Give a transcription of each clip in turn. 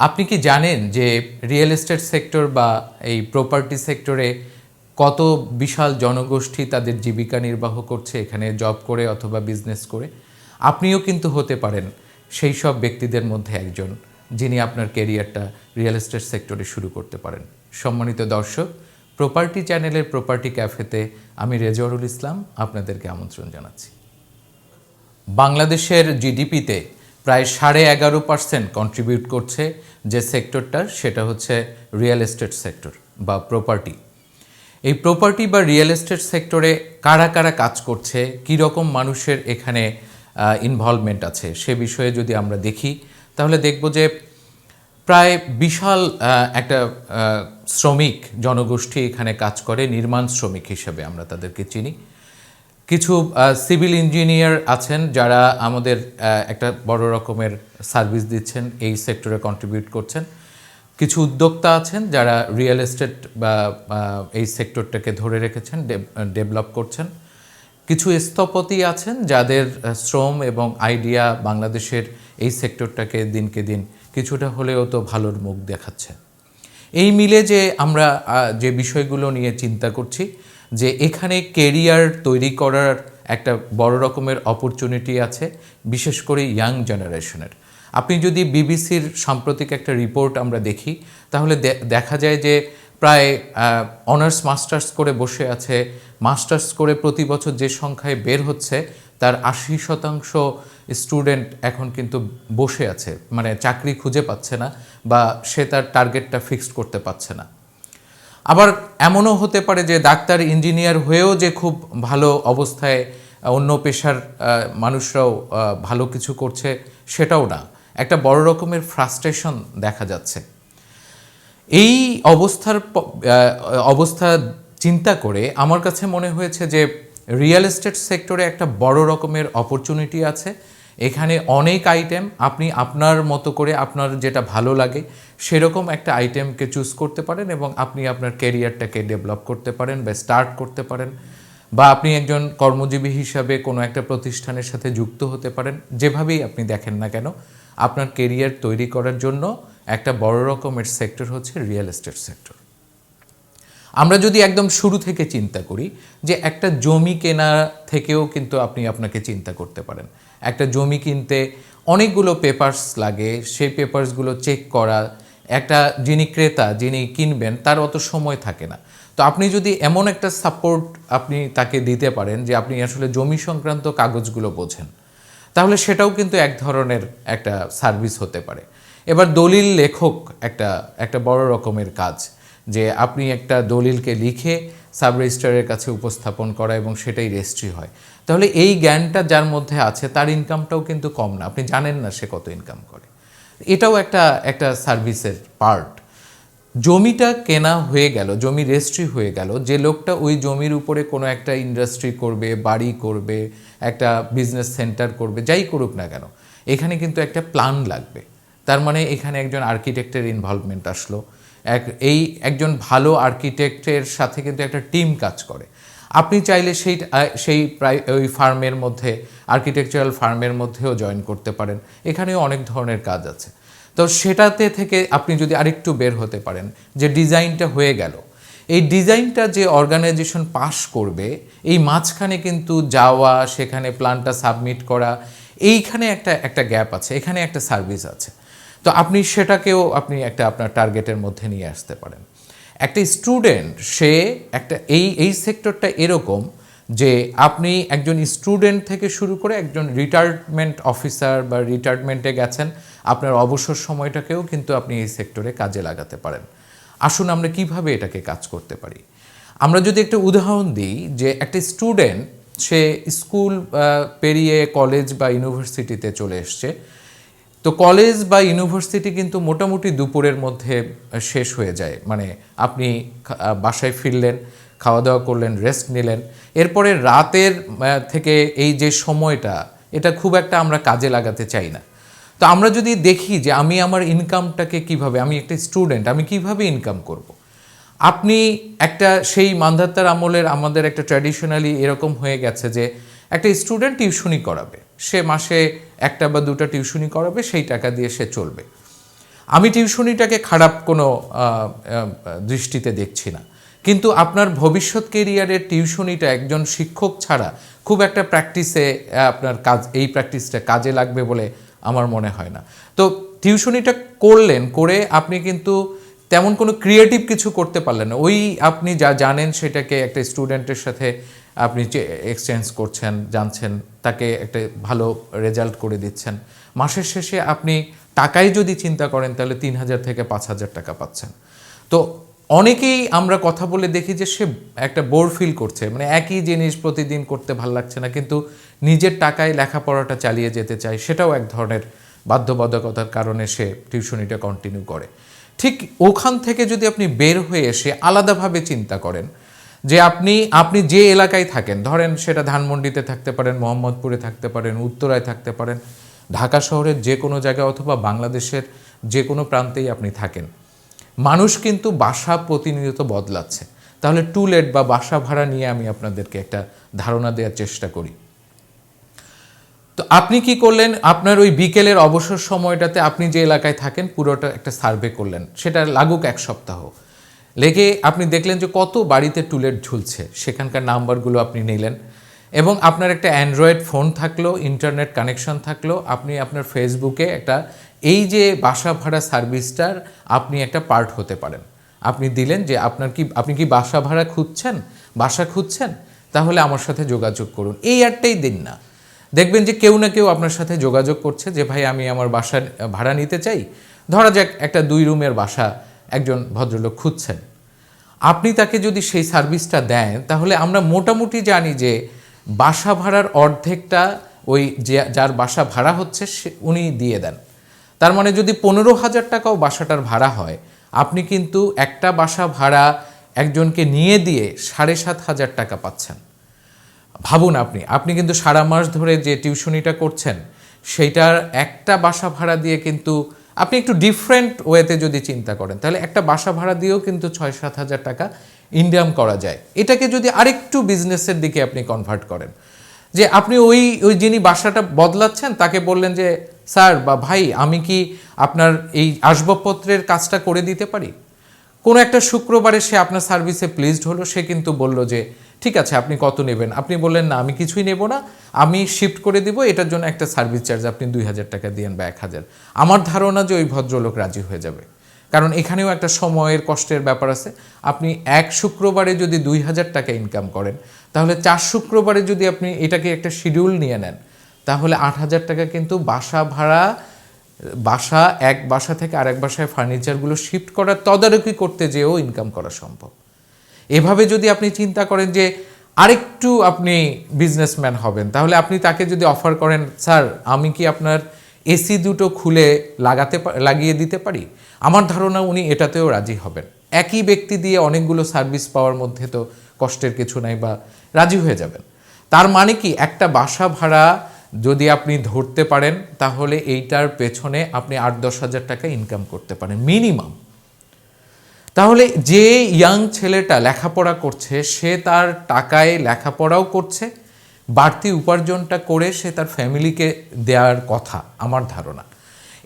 আপনি কি জানেন যে রিয়েল এস্টেট সেক্টর বা এই প্রপার্টি সেক্টরে কত বিশাল জনগোষ্ঠী তাদের জীবিকা নির্বাহ করছে, এখানে জব করে অথবা বিজনেস করে? আপনিও কিন্তু হতে পারেন সেই সব ব্যক্তিদের মধ্যে একজন, যিনি আপনার কেরিয়ারটা রিয়েল এস্টেট সেক্টরে শুরু করতে পারেন। সম্মানিত দর্শক প্রপার্টি চ্যানেলের প্রপার্টি ক্যাফেতে আমি রেজওয়ারুল ইসলাম আপনাদেরকে আমন্ত্রণ জানাচ্ছি। বাংলাদেশের জিডিপিতে প্রায় সাড়ে এগারো পার্সেন্ট কন্ট্রিবিউট করছে যে সেক্টরটা সেটা হচ্ছে রিয়েল এস্টেট সেক্টর বা প্রপার্টি এই প্রপার্টি বা রিয়েল এস্টেট সেক্টরে কারা কারা কাজ করছে কী রকম মানুষের এখানে ইনভলভমেন্ট আছে, সে বিষয়ে যদি আমরা দেখি, তাহলে দেখব যে প্রায় বিশাল একটা শ্রমিক জনগোষ্ঠী এখানে কাজ করে, নির্মাণ শ্রমিক হিসেবে আমরা তাদেরকে চিনি। কিছু সিভিল ইঞ্জিনিয়ার আছেন যারা আমাদের একটা বড় রকমের সার্ভিস দিচ্ছেন, এই সেক্টরে কন্ট্রিবিউট করছেন। কিছু উদ্যোক্তা আছেন যারা রিয়েল এস্টেট বা এই সেক্টরটাকে ধরে রেখেছেন ডেভেলপ করছেন। কিছু স্থপতি আছেন যাদের শ্রম এবং আইডিয়া বাংলাদেশের এই সেক্টরটাকে দিনকে দিন কিছুটা হলেও তো ভালোর মুখ দেখাচ্ছে। এই মিলে যে আমরা যে বিষয়গুলো নিয়ে চিন্তা করছি যে এখানে কেরিয়ার তৈরি করার একটা বড় রকমের অপরচুনিটি আছে, বিশেষ করে ইয়াং জেনারেশনের আপনি যদি বিবিসির সাম্প্রতিক একটা রিপোর্ট আমরা দেখি, তাহলে দেখা যায় যে প্রায় অনার্স মাস্টার্স করে বসে আছে মাস্টার্স করে প্রতি বছর যে সংখ্যায় বের হচ্ছে, তার আশি শতাংশ স্টুডেন্ট এখন কিন্তু বসে আছে। মানে চাকরি খুঁজে পাচ্ছে না বা সে তার টার্গেটটা ফিক্সড করতে পারছে না। আবার এমনও হতে পারে যে ডাক্তার, ইঞ্জিনিয়ার হয়েও যে খুব ভালো অবস্থায় অন্য পেশার মানুষরাও ভালো কিছু করছে সেটাও না। একটা বড় রকমের ফ্রাস্ট্রেশন দেখা যাচ্ছে। এই অবস্থার অবস্থা চিন্তা করে আমার কাছে মনে হয়েছে যে রিয়েল এস্টেট সেক্টরে একটা বড় রকমের অপরচুনিটি আছে। এখানে অনেক আইটেম আপনি আপনার মতো করে আপনার যেটা ভালো লাগে, সেরকম একটা আইটেমকে চুজ করতে পারেন এবং আপনি আপনার ক্যারিয়ারটাকে ডেভেলপ করতে পারেন বা স্টার্ট করতে পারেন বা আপনি একজন কর্মজীবী হিসাবে কোনো একটা প্রতিষ্ঠানের সাথে যুক্ত হতে পারেন, যেভাবেই আপনি দেখেন না কেন, আপনার কেরিয়ার তৈরি করার জন্য একটা বড় রকমের সেক্টর হচ্ছে রিয়েল এস্টেট সেক্টর আমরা যদি একদম শুরু থেকে চিন্তা করি যে একটা জমি কেনা থেকেও কিন্তু আপনি আপনাকে চিন্তা করতে পারেন। একটা জমি কিনতে অনেকগুলো পেপার্স লাগে, সেই পেপার্সগুলো চেক করা। একটা যিনি ক্রেতা, যিনি কিনবেন, তার অত সময় থাকে না। তো আপনি যদি এমন একটা সাপোর্ট আপনি তাকে দিতে পারেন যে আপনি আসলে জমি সংক্রান্ত কাগজগুলো বোঝেন, তাহলে সেটাও কিন্তু এক ধরনের একটা সার্ভিস হতে পারে। এবার দলিল লেখক একটা একটা বড় রকমের কাজ। যে আপনি একটা দলিলকে লিখে সাব রেজিস্ট্রারের কাছে উপস্থাপন করা এবং সেটাই রেজিস্ট্রি হয়। তাহলে এই জ্ঞানটা যার মধ্যে আছে, তার ইনকামটাও কিন্তু কম না। আপনি জানেন না সে কত ইনকাম করে। এটাও একটা একটা সার্ভিসের পার্ট জমিটা কেনা হয়ে গেল, জমি রেজিস্ট্রি হয়ে গেল, যে লোকটা ওই জমির উপরে কোনো একটা ইন্ডাস্ট্রি করবে, বাড়ি করবে, একটা বিজনেস সেন্টার করবে, যাই করুক না কেন, এখানে কিন্তু একটা প্ল্যান লাগবে। তার মানে এখানে একজন আর্কিটেক্টের ইনভলভমেন্ট আসলো। এক, এই একজন ভালো আর্কিটেক্টের সাথে কিন্তু একটা টিম কাজ করে। আপনি চাইলে সেই সেই প্রায়, ওই ফার্মের মধ্যে, আর্কিটেকচারাল ফার্মের মধ্যেও জয়েন করতে পারেন। এখানেও অনেক ধরনের কাজ আছে। তো সেটাতে থেকে আপনি যদি আরেকটু বের হতে পারেন, যে ডিজাইনটা হয়ে গেল। এই ডিজাইনটা যে অর্গানাইজেশন পাস করবে, এই মাঝখানে কিন্তু যাওয়া, সেখানে প্ল্যানটা সাবমিট করা, এইখানে একটা একটা গ্যাপ আছে, এখানে একটা সার্ভিস আছে। তো আপনি সেটাকেও আপনি একটা আপনার টার্গেটের মধ্যে নিয়ে আসতে পারেন। একটা স্টুডেন্ট, সে একটা এই এই সেক্টরটা এরকম যে আপনি একজন স্টুডেন্ট থেকে শুরু করে একজন রিটায়ারমেন্ট অফিসার বা রিটায়ারমেন্টে গেছেন, আপনার অবসর সময়টাকেও কিন্তু আপনি এই সেক্টরে কাজে লাগাতে পারেন। আসুন আমরা কীভাবে এটাকে কাজ করতে পারি? আমরা যদি একটা উদাহরণ দিই যে একটা স্টুডেন্ট, সে স্কুল পেরিয়ে কলেজ বা ইউনিভার্সিটিতে চলে এসছে তো কলেজ বা ইউনিভার্সিটি কিন্তু মোটামুটি দুপুরের মধ্যে শেষ হয়ে যায়। মানে আপনি বাসায় ফিরলেন খাওয়া দাওয়া করলেন রেস্ট নিলেন। এরপরে রাতের থেকে এই যে সময়টা, এটা খুব একটা আমরা কাজে লাগাতে চাই না। তো আমরা যদি দেখি যে আমি আমার ইনকামটাকে কীভাবে, আমি একটা স্টুডেন্ট আমি কীভাবে ইনকাম করব। আপনি একটা সেই মান্ধাত্তার আমলের আমাদের একটা ট্র্যাডিশনালি এরকম হয়ে গেছে যে, একটা স্টুডেন্ট টিউশনই করাবে। সে মাসে একটা বা দুটা টিউশনি করাবে, সেই টাকা দিয়ে সে চলবে। আমি টিউশনিটাকে খারাপ কোনো দৃষ্টিতে দেখছি না। কিন্তু আপনার ভবিষ্যৎ কেরিয়ারের টিউশনিটা একজন শিক্ষক ছাড়া খুব একটা প্র্যাকটিসে আপনার কাজ, এই প্র্যাকটিসটা কাজে লাগবে বলে আমার মনে হয় না। তো টিউশনিটা করলেন, করে আপনি কিন্তু তেমন কোনো ক্রিয়েটিভ কিছু করতে পারলেন না। ওই আপনি যা জানেন সেটাকে একটা স্টুডেন্টের সাথে আপনি এক্সচেঞ্জ করছেন, জানছেন, তাকে একটা ভালো রেজাল্ট করে দিচ্ছেন। মাসের শেষে আপনি টাকাই যদি চিন্তা করেন, তাহলে তিন হাজার থেকে পাঁচ হাজার টাকা পাচ্ছেন। তো অনেকেই আমরা কথা বলে দেখি যে সে একটা বোর ফিল করছে। মানে একই জিনিস প্রতিদিন করতে ভালো লাগছে না, কিন্তু নিজের টাকায় লেখাপড়াটা চালিয়ে যেতে চায়, সেটাও এক ধরনের বাধ্যবাধকতার কারণে সে টিউশনিটা কন্টিনিউ করে। ঠিক ওখান থেকে যদি আপনি বের হয়ে এসে আলাদাভাবে চিন্তা করেন যে আপনি আপনি যে এলাকায় থাকেন, ধরেন সেটা ধানমন্ডিতে থাকতে পারেন, মোহাম্মদপুরে থাকতে পারেন, উত্তরায় থাকতে পারেন, ঢাকা শহরের যে কোনো জায়গায় অথবা বাংলাদেশের যে কোনো প্রান্তেই আপনি থাকেন, মানুষ কিন্তু বাসা প্রতিনিয়ত বদলাচ্ছে। তাহলে টু লেট বা বাসা ভাড়া নিয়ে আমি আপনাদেরকে একটা ধারণা দেওয়ার চেষ্টা করি। তো আপনি কি করলেন? আপনার ওই বিকেলের অবসর সময়টাতে আপনি যে এলাকায় থাকেন, পুরোটা একটা সার্ভে করলেন। সেটা লাগুক এক সপ্তাহ। লেগে আপনি দেখলেন যে কত বাড়িতে টুলেট ঝুলছে। সেখানকার নাম্বারগুলো আপনি নিলেন এবং আপনার একটা অ্যান্ড্রয়েড ফোন থাকল, ইন্টারনেট কানেকশন থাকল, আপনি আপনার ফেসবুকে একটা, এই যে বাসা ভাড়া সার্ভিসটার আপনি একটা পার্ট হতে পারেন। আপনি দিলেন যে আপনার কি, আপনি কি বাসা ভাড়া খুঁজছেন? বাসা খুঁজছেন? তাহলে আমার সাথে যোগাযোগ করুন। এই একটাই দিন না। দেখবেন যে কেউ না কেউ আপনার সাথে যোগাযোগ করছে যে, ভাই, আমি আমার বাসা ভাড়া নিতে চাই। ধরা যাক একটা দুই রুমের বাসা একজন ভদ্রলোক খুঁজছেন। আপনি তাকে যদি সেই সার্ভিসটা দেন, তাহলে আমরা মোটামুটি জানি যে বাসা ভাড়ার অর্ধেকটা ওই যে, যার বাসা ভাড়া হচ্ছে, সে উনি দিয়ে দেন। তার মানে যদি পনেরো হাজার টাকাও বাসাটার ভাড়া হয়, আপনি কিন্তু একটা বাসা ভাড়া একজনকে নিয়ে দিয়ে সাড়ে সাত হাজার টাকা পাচ্ছেন। ভাবুন আপনি আপনি কিন্তু সারা মাস ধরে যে টিউশনিটা করছেন, সেইটার একটা বাসা ভাড়া দিয়ে কিন্তু আপনি একটু ডিফারেন্ট ওয়েতে যদি চিন্তা করেন, তাহলে একটা বাসা ভাড়া দিয়েও কিন্তু ছয় সাত হাজার টাকা ইনকাম করা যায়। এটাকে যদি আরেকটু বিজনেসের দিকে আপনি কনভার্ট করেন, যে আপনি ওই ওই যিনি বাসাটা বদলাচ্ছেন, তাকে বললেন যে, স্যার বা ভাই, আমি কি আপনার এই আসবাবপত্রের কাজটা করে দিতে পারি? কোনো একটা শুক্রবারে সে আপনার সার্ভিসে প্লেসড হলো, সে কিন্তু বলল যে ঠিক আছে, আপনি কত নেবেন? আপনি বললেন, না, আমি কিছুই নেব না। আমি শিফট করে দিব, এটার জন্য একটা সার্ভিস চার্জ আপনি দুই হাজার টাকা দিয়েন বা এক হাজার। আমার ধারণা যে ওই ভদ্রলোক রাজি হয়ে যাবে। কারণ এখানেও একটা সময়ের কষ্টের ব্যাপার আছে। আপনি এক শুক্রবারে যদি দুই হাজার টাকা ইনকাম করেন, তাহলে চার শুক্রবারে যদি আপনি এটাকে একটা শিডিউল নিয়ে নেন, তাহলে আট হাজার টাকা কিন্তু বাসা ভাড়া, বাসা, এক বাসা থেকে আরেক বাসায় ফার্নিচারগুলো শিফট করার তদারকি করতে যেয়েও ইনকাম করা সম্ভব। এভাবে যদি আপনি চিন্তা করেন যে আরেকটু আপনি বিজনেসম্যান হবেন, তাহলে আপনি তাকে যদি অফার করেন, স্যার, আমি কি আপনার এসি দুটো খুলে লাগাতে লাগিয়ে দিতে পারি? আমার ধারণা উনি এটাতেও রাজি হবেন। একই ব্যক্তি দিয়ে অনেকগুলো সার্ভিস পাওয়ার মধ্যে তো কষ্টের কিছু নাই বা রাজি হয়ে যাবেন। তার মানে কি, একটা বাসা ভাড়া যদি আপনি ধরতে পারেন, তাহলে এইটার পেছনে আপনি আট দশ হাজার টাকা ইনকাম করতে পারেন মিনিমাম তাহলে যে ইয়াং ছেলেটা লেখাপড়া করছে, সে তার টাকায় লেখাপড়াও করছে, বাড়তি উপার্জনটা করে সে তার ফ্যামিলিকে দেওয়ার কথা, আমার ধারণা।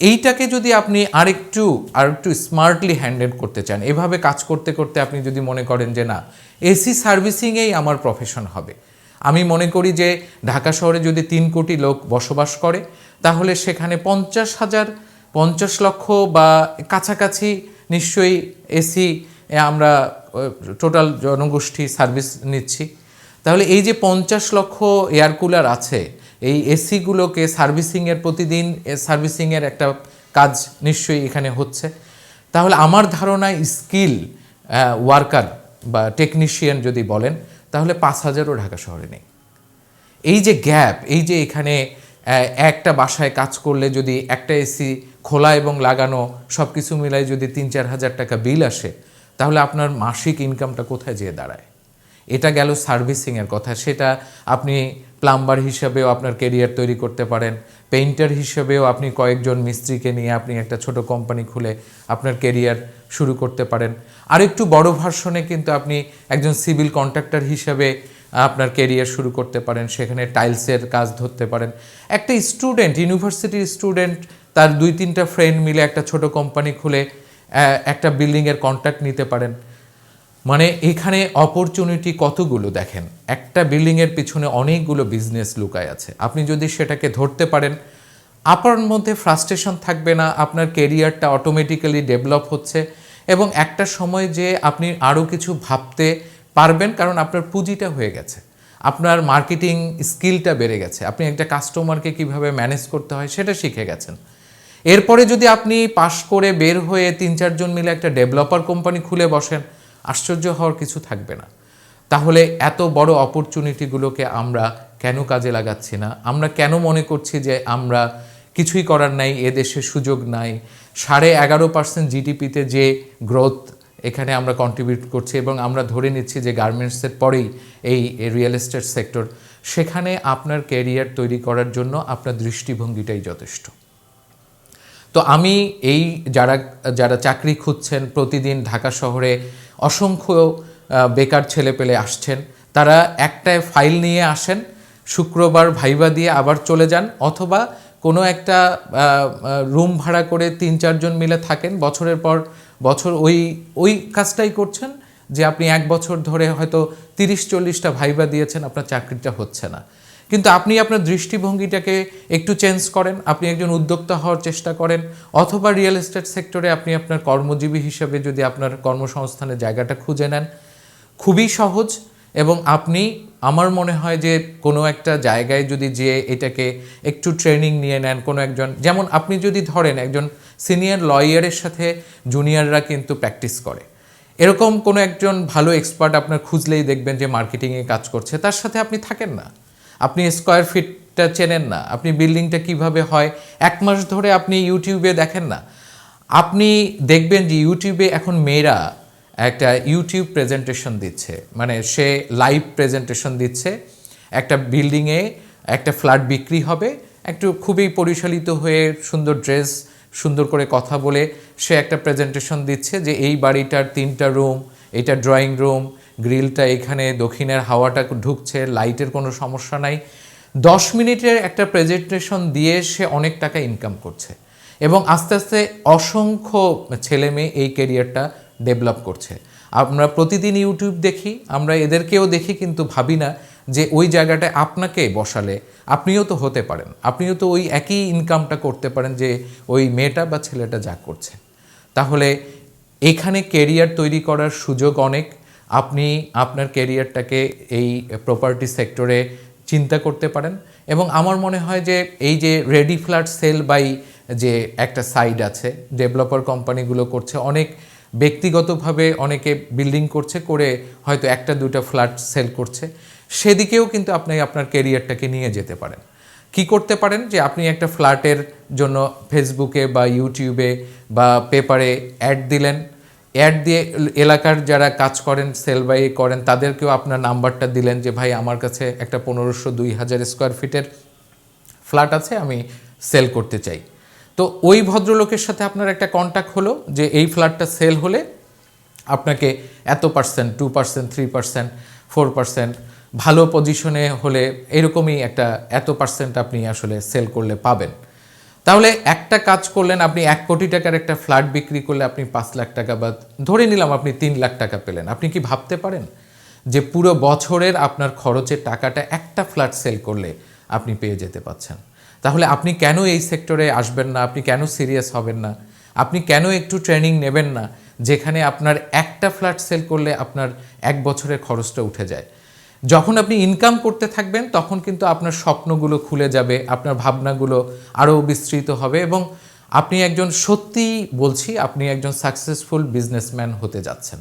এইটাকে যদি আপনি আরেকটু আরেকটু স্মার্টলি হ্যান্ডেল করতে চান, এভাবে কাজ করতে করতে আপনি যদি মনে করেন যে, না, এসি সার্ভিসিংয়েই আমার প্রফেশন হবে। আমি মনে করি যে, ঢাকা শহরে যদি তিন কোটি লোক বসবাস করে, তাহলে সেখানে পঞ্চাশ হাজার, পঞ্চাশ লক্ষ বা কাছাকাছি নিশ্চয়ই এসি আমরা টোটাল জনগোষ্ঠী সার্ভিস নিচ্ছি। তাহলে এই যে পঞ্চাশ লক্ষ এয়ার কুলার আছে, এই এসিগুলোকে সার্ভিসিংয়ের প্রতিদিন সার্ভিসিংয়ের একটা কাজ নিশ্চয়ই এখানে হচ্ছে। তাহলে আমার ধারণা স্কিল ওয়ার্কার বা টেকনিশিয়ান যদি বলেন, তাহলে পাঁচ হাজারও ঢাকা শহরে নেই। এই যে গ্যাপ এই যে এখানে একটা বাসায় কাজ করলে যদি একটা এসি খোলা এবং লাগানো সব কিছু মিলাই যদি তিন চার হাজার টাকা বিল আসে, তাহলে আপনার মাসিক ইনকামটা কোথায় যেয়ে দাঁড়ায়? এটা গেল সার্ভিসিংয়ের কথা। সেটা আপনি প্লাম্বার হিসাবেও আপনার কেরিয়ার তৈরি করতে পারেন। পেইন্টার হিসেবেও আপনি কয়েকজন মিস্ত্রিকে নিয়ে আপনি একটা ছোট কোম্পানি খুলে আপনার কেরিয়ার শুরু করতে পারেন। আর একটু বড় ভার্সনে কিন্তু আপনি একজন সিভিল কন্ট্রাক্টর হিসাবে আপনার কেরিয়ার শুরু করতে পারেন, সেখানে টাইলসের কাজ ধরতে পারেন। একটা স্টুডেন্ট ইউনিভার্সিটির স্টুডেন্ট তার দুই তিনটা ফ্রেন্ড মিলে একটা ছোট কোম্পানি খুলে একটা বিল্ডিংয়ের কন্ট্যাক্ট নিতে পারেন। মানে এখানে অপরচুনিটি কতগুলো দেখেন? একটা বিল্ডিংয়ের পিছনে অনেকগুলো বিজনেস লুকায় আছে। আপনি যদি সেটাকে ধরতে পারেন আপনার মধ্যে ফ্রাস্ট্রেশন থাকবে না, আপনার কেরিয়ারটা অটোমেটিক্যালি ডেভেলপ হচ্ছে এবং একটা সময় যে আপনি আরও কিছু ভাবতে পারবেন কারণ আপনার পুঁজিটা হয়ে গেছে। আপনার মার্কেটিং স্কিলটা বেড়ে গেছে। আপনি একটা কাস্টমারকে কীভাবে ম্যানেজ করতে হয় সেটা শিখে গেছেন। এরপরে যদি আপনি পাশ করে বের হয়ে তিন চারজন মিলে একটা ডেভেলপার কোম্পানি খুলে বসেন, আশ্চর্য হওয়ার কিছু থাকবে না। তাহলে এত বড় অপরচুনিটিগুলোকে আমরা কেন কাজে লাগাচ্ছি না? আমরা কেন মনে করছি যে আমরা কিছুই করার নাই এদেশে সুযোগ নাই? সাড়ে এগারো পার্সেন্ট জিডিপিতে যে গ্রোথ এখানে আমরা কন্ট্রিবিউট করছি এবং আমরা ধরে নিচ্ছি যে গার্মেন্টসের পরেই এই রিয়েল এস্টেট সেক্টর সেখানে আপনার ক্যারিয়ার তৈরি করার জন্য আপনার দৃষ্টিভঙ্গিটাই যথেষ্ট। তো আমি এই যারা যারা চাকরি খুঁজছেন, প্রতিদিন ঢাকা শহরে অসংখ্য বেকার ছেলে পেলে আসছেন, তারা একটায় ফাইল নিয়ে আসেন, শুক্রবার ভাইবা দিয়ে আবার চলে যান, অথবা কোনো একটা রুম ভাড়া করে তিন, চারজন মিলে থাকেন, বছরের পর বছর ওই ওই কাজটাই করছেন যে আপনি এক বছর ধরে হয়তো তিরিশ, চল্লিশটা ভাইবা দিয়েছেন, আপনার চাকরিটা হচ্ছে না। কিন্তু আপনি আপনার দৃষ্টিভঙ্গিটাকে একটু চেঞ্জ করেন, আপনি একজন উদ্যোক্তা হওয়ার চেষ্টা করেন, অথবা রিয়েল এস্টেট সেক্টরে আপনি আপনার কর্মজীবী হিসেবে যদি আপনার কর্মসংস্থানের জায়গাটা খুঁজে নেন, খুবই সহজ এবং আপনি, আমার মনে হয় যে কোনো একটা জায়গায় যদি যে এটাকে একটু ট্রেনিং নিয়ে নেন, কোনো একজন, যেমন আপনি যদি ধরেন একজন সিনিয়র লয়ারের সাথে জুনিয়ররা কিন্তু প্র্যাকটিস করে। এরকম কোনো একজন ভালো এক্সপার্ট আপনার খুঁজলেই দেখবেন যে মার্কেটিংয়ে কাজ করছে, তার সাথে আপনি থাকেন না। আপনি স্কোয়ার ফিটটা চেনেন না, আপনি বিল্ডিংটা কীভাবে হয়, এক মাস ধরে আপনি ইউটিউবে দেখেন না। আপনি দেখবেন যে ইউটিউবে এখন মেয়েরা একটা ইউটিউব প্রেজেন্টেশন দিচ্ছে মানে সে লাইভ প্রেজেন্টেশন দিচ্ছে, একটা বিল্ডিংয়ে একটা ফ্ল্যাট বিক্রি হবে, একটু খুবই পরিচালিত হয়ে সুন্দর ড্রেস সুন্দর করে কথা বলে সে একটা প্রেজেন্টেশন দিচ্ছে যে এই বাড়িটার তিনটা রুম এটা ড্রয়িং রুম গ্রিলটা এখানে, দক্ষিণের হাওয়াটা ঢুকছে লাইটের কোনো সমস্যা নাই। দশ মিনিটের একটা প্রেজেন্টেশন দিয়ে সে অনেক টাকা ইনকাম করছে এবং আস্তে আস্তে অসংখ্য ছেলে মেয়ে এই কেরিয়ারটা ডেভেলপ করছে। আমরা প্রতিদিন ইউটিউব দেখি, আমরা এদেরকেও দেখি কিন্তু ভাবি না যে ওই জায়গাটায় আপনাকে বসালে আপনিও তো হতে পারেন। আপনিও তো ওই একই ইনকামটা করতে পারেন যে ওই মেয়েটা বা ছেলেটা যা করছে। তাহলে এখানে কেরিয়ার তৈরি করার সুযোগ অনেক। আপনি আপনার কেরিয়ারটাকে এই প্রপার্টি সেক্টরে চিন্তা করতে পারেন এবং আমার মনে হয় যে এই যে রেডি ফ্ল্যাট সেল বাই যে একটা সাইড আছে ডেভেলপার কোম্পানিগুলো করছে, অনেক ব্যক্তিগতভাবে অনেকে বিল্ডিং করছে, করে হয়তো একটা দুটা ফ্ল্যাট সেল করছে। সেদিকেও কিন্তু আপনি আপনার কেরিয়ারটাকে নিয়ে যেতে পারেন। কি করতে পারেন যে আপনি একটা ফ্ল্যাটের জন্য ফেসবুকে বা ইউটিউবে বা পেপারে অ্যাড দিলেন। অ্যাড দিয়ে এলাকার যারা কাজ করেন, সেল বাই করেন, তাদেরকেও আপনার নাম্বারটা দিলেন যে, ভাই, আমার কাছে একটা পনেরোশো দুই হাজার স্কোয়ার ফিটের ফ্ল্যাট আছে, আমি সেল করতে চাই। তো ওই ভদ্রলোকের সাথে আপনার একটা কন্ট্যাক্ট হলো যে, এই ফ্ল্যাটটা সেল হলে আপনাকে এত percent, two percent, three percent, four percent ভালো পজিশনে হলে এরকমই একটা এত পার্সেন্ট আপনি আসলে সেল করলে পাবেন। তাহলে একটা কাজ করলেন, আপনি এক কোটি টাকার একটা ফ্ল্যাট বিক্রি করলে আপনি পাঁচ লাখ টাকা বা ধরে নিলাম আপনি তিন লাখ টাকা পেলেন। আপনি কি ভাবতে পারেন যে পুরো বছরের আপনার খরচের টাকাটা একটা ফ্ল্যাট সেল করলে আপনি পেয়ে যেতে পাচ্ছেন? তাহলে আপনি কেন এই সেক্টরে আসবেন না? আপনি কেন সিরিয়াস হবেন না? আপনি কেন একটু ট্রেনিং নেবেন না? যেখানে আপনার একটা ফ্ল্যাট সেল করলে আপনার এক বছরের খরচটা উঠে যায়। যখন আপনি ইনকাম করতে থাকবেন, তখন কিন্তু আপনার স্বপ্নগুলো খুলে যাবে, আপনার ভাবনাগুলো আরও বিস্তৃত হবে এবং আপনি একজন সত্যি বলছি, আপনি একজন সাকসেসফুল বিজনেসম্যান হতে যাচ্ছেন।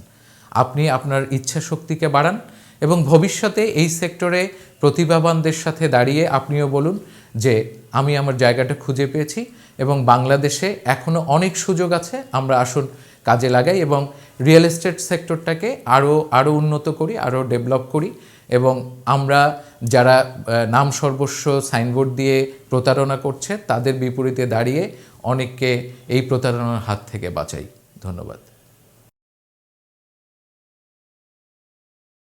আপনি আপনার ইচ্ছা শক্তিকে বাড়ান এবং ভবিষ্যতে এই সেক্টরে প্রতিভাবানদের সাথে দাঁড়িয়ে আপনিও বলুন যে, আমি আমার জায়গাটা খুঁজে পেয়েছি এবং বাংলাদেশে এখনও অনেক সুযোগ আছে, আমরা আসুন কাজে লাগাই এবং রিয়েল এস্টেট সেক্টরটাকে আরও আরও উন্নত করি, আরও ডেভেলপ করি। এবং আমরা যারা নাম সর্বস্ব সাইনবোর্ড দিয়ে প্রতারণা করছে, তাদের বিপরীতে দাঁড়িয়ে অনেককে এই প্রতারণার হাত থেকে বাঁচাই। ধন্যবাদ।